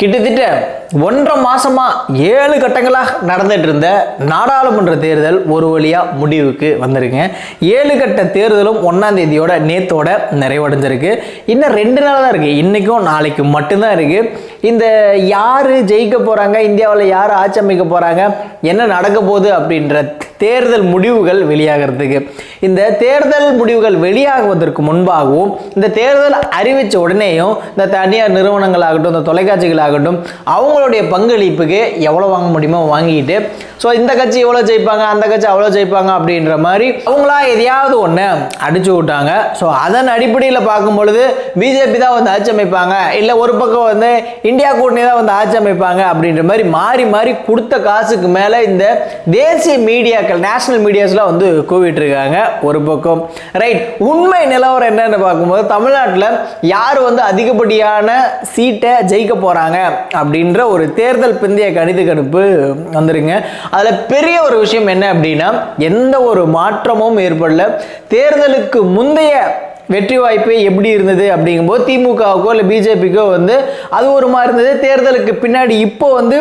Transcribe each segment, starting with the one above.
கிட்டத்தட்ட ஒன்றரை மாசமா ஏழு கட்டங்களாக நடந்துட்டு இருந்த நாடாளுமன்ற தேர்தல் ஒரு வழியா முடிவுக்கு வந்திருக்குங்க ஏழு கட்ட தேர்தலும் ஒன்றாம் தேதியோட நேத்தோட நிறைவடைஞ்சிருக்கு. இன்னும் ரெண்டு நாள் தான் இருக்கு. இன்னைக்கும் நாளைக்கும் மட்டும்தான் இருக்கு. இந்த யாரு ஜெயிக்க போறாங்க இந்தியாவில் யார் ஆட்சி அமைக்க போறாங்க என்ன நடக்க போகுது அப்படின்ற தேர்தல் முடிவுகள் வெளியாகிறதுக்கு. இந்த தேர்தல் முடிவுகள் வெளியாகுவதற்கு முன்பாகவும் இந்த தேர்தல் அறிவித்த உடனேயும் இந்த தனியார் நிறுவனங்களாகட்டும் இந்த தொலைக்காட்சிகளாகட்டும் அவங்களுடைய பங்களிப்புக்கு எவ்வளோ வாங்க முடியுமோ வாங்கிட்டு ஸோ இந்த கட்சி எவ்வளோ ஜெயிப்பாங்க அந்த கட்சி அவ்வளோ ஜெயிப்பாங்க அப்படின்ற மாதிரி அவங்களா எதையாவது ஒன்று அடிச்சு விட்டாங்க. ஸோ அதன் அடிப்படையில் பார்க்கும் பொழுது பிஜேபி தான் வந்து ஆட்சி அமைப்பாங்க இல்லை ஒரு பக்கம் வந்து இந்தியா கூட்டணி தான் வந்து ஆட்சி அமைப்பாங்க அப்படின்ற மாதிரி மாறி மாறி கொடுத்த காசுக்கு மேலே இந்த தேசிய மீடியாக்கள் நேஷனல் மீடியாஸ்லாம் வந்து கூவிட்டு இருக்காங்க ஒரு பக்கம். ரைட் உண்மை நிலவரம் என்னன்னு பார்க்கும்போது தமிழ்நாட்டில் யார் வந்து அதிகப்படியான சீட்டை ஜெயிக்க போகிறாங்க அப்படின்ற ஒரு தேர்தல் பிந்தைய கணித கணிப்பு வந்துருங்க. அதில் பெரிய ஒரு விஷயம் என்ன அப்படின்னா எந்த ஒரு மாற்றமும் ஏற்படல. தேர்தலுக்கு முந்தைய வெற்றி வாய்ப்பு எப்படி இருந்தது அப்படிங்கும்போது திமுகவுக்கோ இல்லை பிஜேபிக்கோ வந்து அது ஒரு மாதிரி இருந்தது. தேர்தலுக்கு பின்னாடி இப்போ வந்து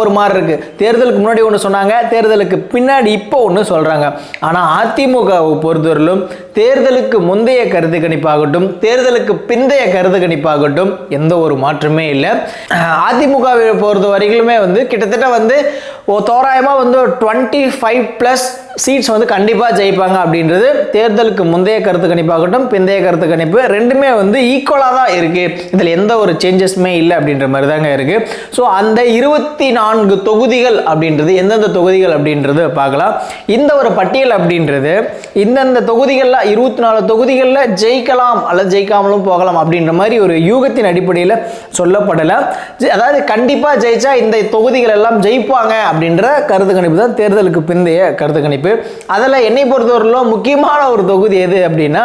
ஒரு மாதிரி இருக்கு. தேர்தலுக்கு முன்னாடி ஒன்று சொன்னாங்க தேர்தலுக்கு பின்னாடி இப்போ ஒன்று சொல்றாங்க. ஆனால் அதிமுகவை பொறுத்தவரையிலும் தேர்தலுக்கு முந்தைய கருத்து கணிப்பாகட்டும் தேர்தலுக்கு பிந்தைய கருத்து கணிப்பாகட்டும் எந்த ஒரு மாற்றமே இல்லை. அதிமுகவை பொறுத்த வரையிலுமே வந்து கிட்டத்தட்ட வந்து தோராயமாக வந்து டுவெண்ட்டி ஃபைவ் ப்ளஸ் சீட்ஸ் வந்து கண்டிப்பாக ஜெயிப்பாங்க அப்படின்றது தேர்தலுக்கு முந்தைய கருத்து கணிப்பாகட்டும் பிந்தைய கருத்து கணிப்பு ரெண்டுமே வந்து ஈக்குவலாக தான் இருக்குது இதில் எந்த ஒரு சேஞ்சஸுமே இல்லை அப்படின்ற மாதிரி தாங்க இருக்குது ஸோ அந்த இருபத்தி நான்கு தொகுதிகள் அப்படின்றது எந்தெந்த தொகுதிகள் அப்படின்றது பார்க்கலாம். இந்த ஒரு பட்டியல் அப்படின்றது இந்தந்த தொகுதிகளில் இருபத்தி நாலு தொகுதிகளில் ஜெயிக்கலாம் அல்லது ஜெயிக்காமலும் போகலாம் அப்படின்ற மாதிரி ஒரு யூகத்தின் அடிப்படையில் சொல்லப்படலை. அதாவது கண்டிப்பாக ஜெயிச்சா இந்த தொகுதிகள் எல்லாம் ஜெயிப்பாங்க அப்படின்ற கருத்து கணிப்பு தான் தேர்தலுக்கு பிந்தைய கருத்து கணிப்பு. அதில் என்னை பொறுத்தவரையிலும் முக்கியமான ஒரு தொகுதி எது அப்படின்னா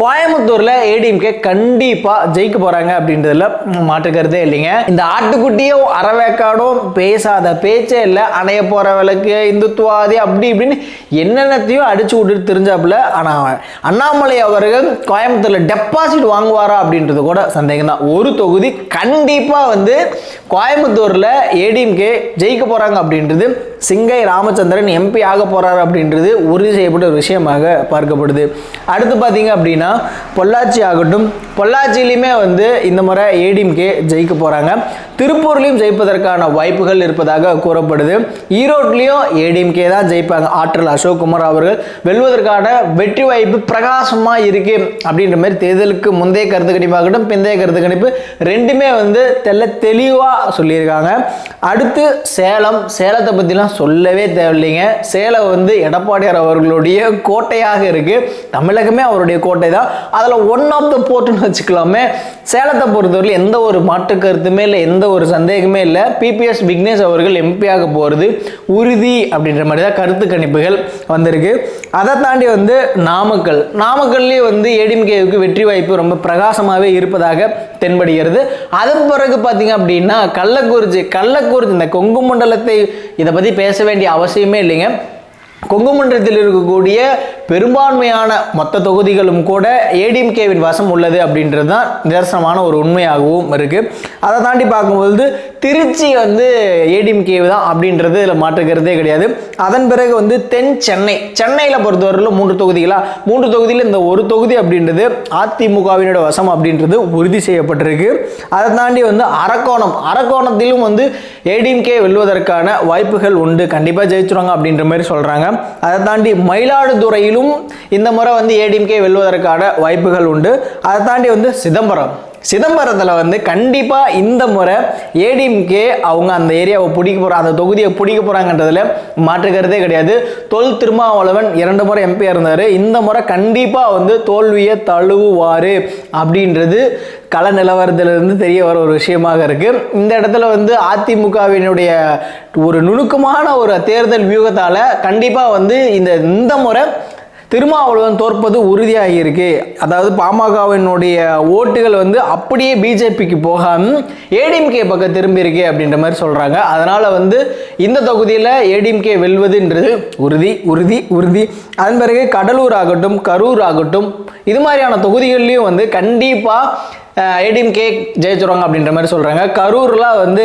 கோயம்புத்தூரில் ஏடிஎம்கே கண்டிப்பாக ஜெயிக்க போகிறாங்க அப்படின்றதுல மாற்று கருத்தே இல்லைங்க. இந்த ஆட்டுக்குட்டியும் அறவேக்காடும் பேசாத பேச்சே இல்லை. அணைய போகிற விளக்கு இந்துத்துவாதி அப்படி இப்படின்னு என்னென்னத்தையும் அடிச்சு விட்டுட்டு தெரிஞ்சாப்புல. ஆனால் அண்ணாமலை அவர்கள் கோயம்புத்தூரில் டெபாசிட் வாங்குவாரா அப்படின்றது கூட சந்தேகம் தான் ஒரு தொகுதி கண்டிப்பாக வந்து கோயம்புத்தூரில் ஏடிஎம்கே ஜெயிக்க போகிறாங்க அப்படின்னு அப்படின்றது சிங்கை ராமச்சந்திரன் எம்பி ஆக போகிறார் அப்படின்றது உறுதி செய்யப்பட்ட ஒரு விஷயமாக பார்க்கப்படுது. அடுத்து பார்த்தீங்க அப்படின்னா பொள்ளாச்சி ஆகட்டும். பொள்ளாச்சியிலையுமே வந்து இந்த முறை ஏடிஎம்கே ஜெயிக்க போகிறாங்க திருப்பூர்லேயும் ஜெயிப்பதற்கான வாய்ப்புகள் இருப்பதாக கூறப்படுது. ஈரோட்லேயும் ஏடிஎம்கே தான் ஜெயிப்பாங்க. ஆற்றல் அசோக்குமார் அவர்கள் வெல்வதற்கான வெற்றி வாய்ப்பு பிரகாசமாக இருக்கு அப்படின்ற மாதிரி தேர்தலுக்கு முந்தைய கருத்து கணிப்பாகட்டும் பிந்தைய கருத்து கணிப்பு ரெண்டுமே வந்து தெல்ல தெளிவாக சொல்லியிருக்காங்க. அடுத்து சேலம் சேலத்தை பற்றிலாம் சொல்லவே தேவையில்லைங்க. சேலம் வந்து எடப்பாடியார் அவர்களுடைய கோட்டையாக இருக்குது தமிழகமே அவருடைய கோட்டை தான். அதில் ஒன் ஆஃப் த போர்ட்டுன்னு வச்சுக்கலாமே. சேலத்தை பொறுத்தவரை எந்த ஒரு மாற்று கருத்துமே இல்லை எந்த ஒரு சந்தேகமே இல்லை. பிபிஎஸ் விக்னேஷ் அவர்கள் எம்பியாக போகிறது உறுதி அப்படின்ற மாதிரி தான் கருத்து கணிப்புகள் வந்திருக்கு. அதை தாண்டி வந்து நாமக்கல். நாமக்கல்லே வந்து ஏடிஎம்கேவுக்கு வெற்றி வாய்ப்பு ரொம்ப பிரகாசமாகவே இருப்பதாக தென்படுகிறது. அதன் பிறகு பார்த்தீங்க அப்படின்னா கள்ளக்குறிச்சி கள்ளக்குறிச்சி இந்த கொங்கு மண்டலத்தை இதை பற்றி பேச வேண்டிய அவசியமே இல்லைங்க. கொங்குமன்றத்தில் இருக்கக்கூடிய பெரும்பான்மையான மொத்த தொகுதிகளும் கூட ஏடிஎம்கேவின் வசம் உள்ளது அப்படின்றது தான் நிதர்சனமான ஒரு உண்மையாகவும் இருக்குது அதை தாண்டி பார்க்கும்பொழுது திருச்சி வந்து ஏடிஎம்கே தான் அப்படின்றது இதில் மாற்றுக்கிறதே கிடையாது. அதன் பிறகு வந்து தென் சென்னை சென்னையில் பொறுத்தவரையிலும் மூன்று தொகுதிகளா? மூன்று தொகுதியில் இந்த ஒரு தொகுதி அப்படின்றது அதிமுகவினோட வசம் அப்படின்றது உறுதி செய்யப்பட்டிருக்கு. அதை தாண்டி வந்து அரக்கோணம் அரக்கோணத்திலும் வந்து ஏடிஎம்கே வெல்வதற்கான வாய்ப்புகள் உண்டு. கண்டிப்பாக ஜெயிச்சுருவாங்க அப்படின்ற மாதிரி சொல்கிறாங்க அதை தாண்டி மயிலாடுதுறையிலும் இந்த முறை வந்து ஏடிஎம்கே வெல்வதற்கான வாய்ப்புகள் உண்டு. அதை தாண்டி வந்து சிதம்பரம். சிதம்பரத்தில் வந்து கண்டிப்பாக இந்த முறை ஏடிஎம்கே அவங்க அந்த ஏரியாவை பிடிக்க போகிற அந்த தொகுதியை பிடிக்க போகிறாங்கன்றதுல மாற்றுக்கிறதே கிடையாது. தொல் திருமாவளவன் இரண்டு முறை எம்பியாக இருந்தார். இந்த முறை கண்டிப்பாக வந்து தோல்வியை தழுவுவார் அப்படின்றது கள நிலவரத்திலிருந்து தெரிய வர ஒரு விஷயமாக இருக்குது இந்த இடத்துல வந்து அதிமுகவினுடைய ஒரு நுணுக்கமான ஒரு தேர்தல் வியூகத்தால் கண்டிப்பாக வந்து இந்த இந்த முறை திருமாவளவன் தோற்பது உறுதியாகியிருக்கு. அதாவது பாமகவினுடைய ஓட்டுகள் வந்து அப்படியே பிஜேபிக்கு போகாம ஏடிஎம்கே பக்கம் திரும்பியிருக்கு அப்படின்ற மாதிரி சொல்கிறாங்க அதனால் வந்து இந்த தொகுதியில் ஏடிஎம்கே வெல்வதுன்றது உறுதி உறுதி உறுதி. அதன் பிறகு கடலூர் ஆகட்டும் கரூர் ஆகட்டும் இது மாதிரியான தொகுதிகள்லையும் வந்து கண்டிப்பாக ஏடிஎம்கே ஜெயிச்சிருவாங்க அப்படின்ற மாதிரி சொல்கிறாங்க கரூர்லாம் வந்து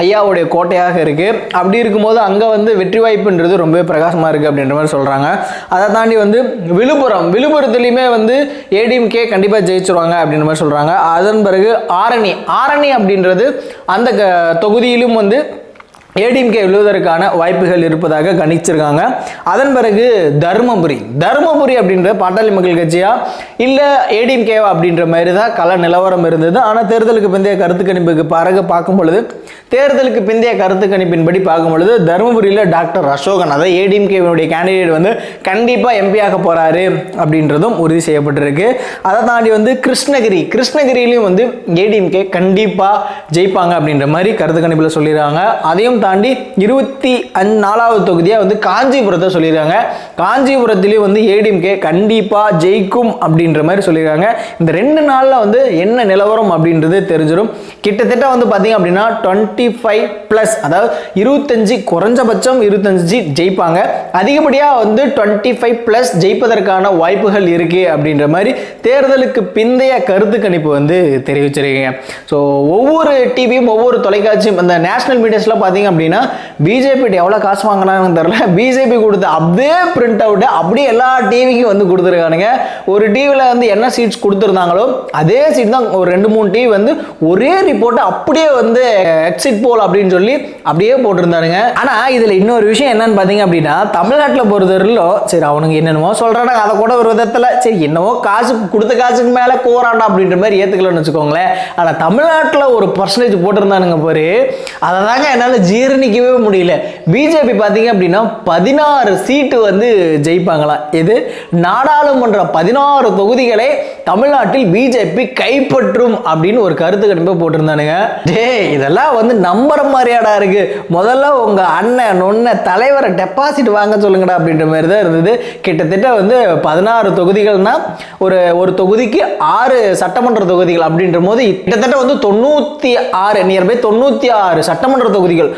ஐயாவுடைய கோட்டையாக இருக்குது அப்படி இருக்கும்போது அங்கே வந்து வெற்றி வாய்ப்புன்றது ரொம்பவே பிரகாசமாக இருக்குது அப்படின்ற மாதிரி சொல்கிறாங்க அதை தாண்டி வந்து விழுப்புரம் விழுப்புரத்துலேயுமே வந்து ஏடிஎம்கே கண்டிப்பாக ஜெயிச்சிருவாங்க அப்படின்ற மாதிரி சொல்கிறாங்க அதன் பிறகு ஆரணி ஆரணி அப்படின்றது அந்த க- தொகுதியிலும் வந்து ஏடிஎம்கே விழுவதற்கான வாய்ப்புகள் இருப்பதாக கணிச்சிருக்காங்க. அதன் பிறகு தருமபுரி. தருமபுரி அப்படின்ற பாட்டாளி மக்கள் கட்சியா? இல்லை ஏடிஎம்கேவா அப்படின்ற மாதிரி தான் கல நிலவரம் இருந்தது. ஆனால் தேர்தலுக்கு பிந்தைய கருத்து கணிப்புக்கு பிறகு பார்க்கும் பொழுது தேர்தலுக்கு பிந்தைய கருத்து கணிப்பின்படி பார்க்கும் பொழுது தருமபுரியில் டாக்டர் அசோகன் அதாவது ஏடிஎம்கேவினுடைய கேண்டிடேட் வந்து கண்டிப்பாக எம்பியாக போகிறாரு அப்படின்றதும் உறுதி செய்யப்பட்டிருக்கு. அதை தாண்டி வந்து கிருஷ்ணகிரி. கிருஷ்ணகிரியிலையும் வந்து ஏடிஎம்கே கண்டிப்பாக ஜெயிப்பாங்க அப்படின்ற மாதிரி கருத்து கணிப்பில் சொல்லிடுறாங்க அதையும் தாண்டி இருபத்தி அந் நாலாவது தொகுதியாக வந்து காஞ்சிபுரத்தை சொல்லியிருக்காங்க. காஞ்சிபுரத்துலேயும் வந்து ஏடிஎம்கே கண்டிப்பாக ஜெயிக்கும் அப்படின்ற மாதிரி சொல்லியிருக்காங்க. இந்த ரெண்டு நாளில் வந்து என்ன நிலவரம் அப்படின்றது தெரிஞ்சிடும் கிட்டத்தட்ட வந்து பார்த்தீங்க அப்படின்னா டுவெண்ட்டி ஃபைவ் ப்ளஸ் அதாவது இருபத்தஞ்சு குறைஞ்சபட்சம் இருபத்தஞ்சு ஜெயிப்பாங்க. அதிகப்படியாக வந்து டுவெண்ட்டி ஃபைவ் ப்ளஸ் ஜெயிப்பதற்கான வாய்ப்புகள் இருக்குது அப்படின்ற மாதிரி தேர்தலுக்கு பிந்தைய கருத்து கணிப்பு வந்து தெரிவிச்சிருக்கீங்க. ஸோ ஒவ்வொரு டிவியும் ஒவ்வொரு தொலைக்காட்சியும் அந்த நேஷனல் மீடியாஸ்லாம் பார்த்தீங்க அப்படின்னா பிஜேபி எவ்வளோ காசு வாங்கினாங்கன்னு தெரில பிஜேபி கொடுத்த அப்படியே பிரிண்ட் அவுட்டு அப்படியே எல்லா டிவிக்கும் வந்து கொடுத்துருக்கானுங்க. ஒரு டிவியில் வந்து என்ன சீட்ஸ் கொடுத்துருந்தாங்களோ அதே சீட் தான் ஒரு ரெண்டு மூணு டிவி வந்து ஒரே ரிப்போர்ட்டை அப்படியே வந்து எக்ஸிட் போல் அப்படின்னு சொல்லி அப்படியே போட்டிருந்தானுங்க. ஆனால் இதில் இன்னொரு விஷயம் என்னன்னு பார்த்தீங்க அப்படின்னா தமிழ்நாட்டில் பொறுத்தவரையிலோ சரி அவனுங்க என்னென்னமோ சொல்கிறானுங்க அதை கூட ஒரு விதத்தில் சரி என்னவோ காசு கொடுத்த காசுக்கு மேலே கோராண்டா அப்படின்ற மாதிரி ஏற்றுக்கலன்னு வச்சுக்கோங்களேன். ஆனால் தமிழ்நாட்டில் ஒரு பர்சன்டேஜ் போட்டிருந்தானுங்க பாரு. அதை தாங்க என்னால் ஜீரணிக்கவே முடியல. பிஜேபி பார்த்தீங்க அப்படின்னா பதினாறு சீட்டு வந்து ஜெயிப்பாங்களாம் இது நாடாளுமன்ற பதினாறு தொகுதிகளை தமிழ்நாட்டில் பிஜேபி கைப்பற்றும் அப்படின்னு ஒரு கருத்து கணிப்பை போட்டிருந்தானுங்க. டே இதெல்லாம் வந்து நம்புற மாதிரியாடா இருக்கு. முதல்ல உங்க அண்ணன் நொன்ன தலைவரை டெபாசிட் வாங்க சொல்லுங்கடா அப்படின்ற மாதிரி தான் இருந்தது. கிட்டத்தட்ட வந்து பதினாறு தொகுதிகள்னா ஒரு ஒரு தொகுதிக்கு ஆறு சட்டமன்ற தொகுதிகள் அப்படின்ற போது கிட்டத்தட்ட வந்து தொண்ணூற்றி ஆறு நியர்பை தொண்ணூற்றி ஆறு சட்டமன்ற தொகுதிகள்.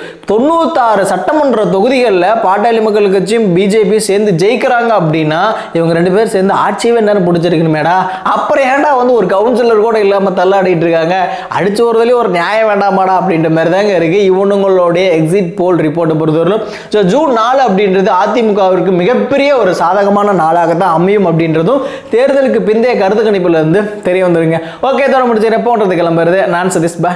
தொண்ணூத்தாறு சட்டமன்ற தொகுதிகளில் பாட்டாளி மக்கள் கட்சியும் பிஜேபி சேர்ந்து ஜெயிக்கிறாங்க அப்படின்னா இவங்க ரெண்டு பேரும் சேர்ந்து ஆட்சியவே நேரம் பிடிச்சிருக்கணுமேடா. அப்புறம் ஏன்டா வந்து ஒரு கவுன்சிலர் கூட இல்லாமல் தள்ளாடிட்டு இருக்காங்க? அடிச்சு வருதுலேயும் ஒரு நியாயம் வேண்டாமாடா அப்படின்ற மாதிரி தாங்க இருக்கு. இவனுங்களுடைய எக்ஸிட் போல் ரிப்போர்ட்டை பொறுத்தவரையிலும். ஸோ ஜூன் நாலு அப்படின்றது அதிமுகவிற்கு மிகப்பெரிய ஒரு சாதகமான நாளாக தான் அமையும் அப்படின்றதும் தேர்தலுக்கு பிந்தைய கருத்து கணிப்புல இருந்து தெரிய வந்துருங்க. ஓகே தோட முடிச்சு ரெப்போன்றது கிளம்புறது. நான் சதீஷ். பா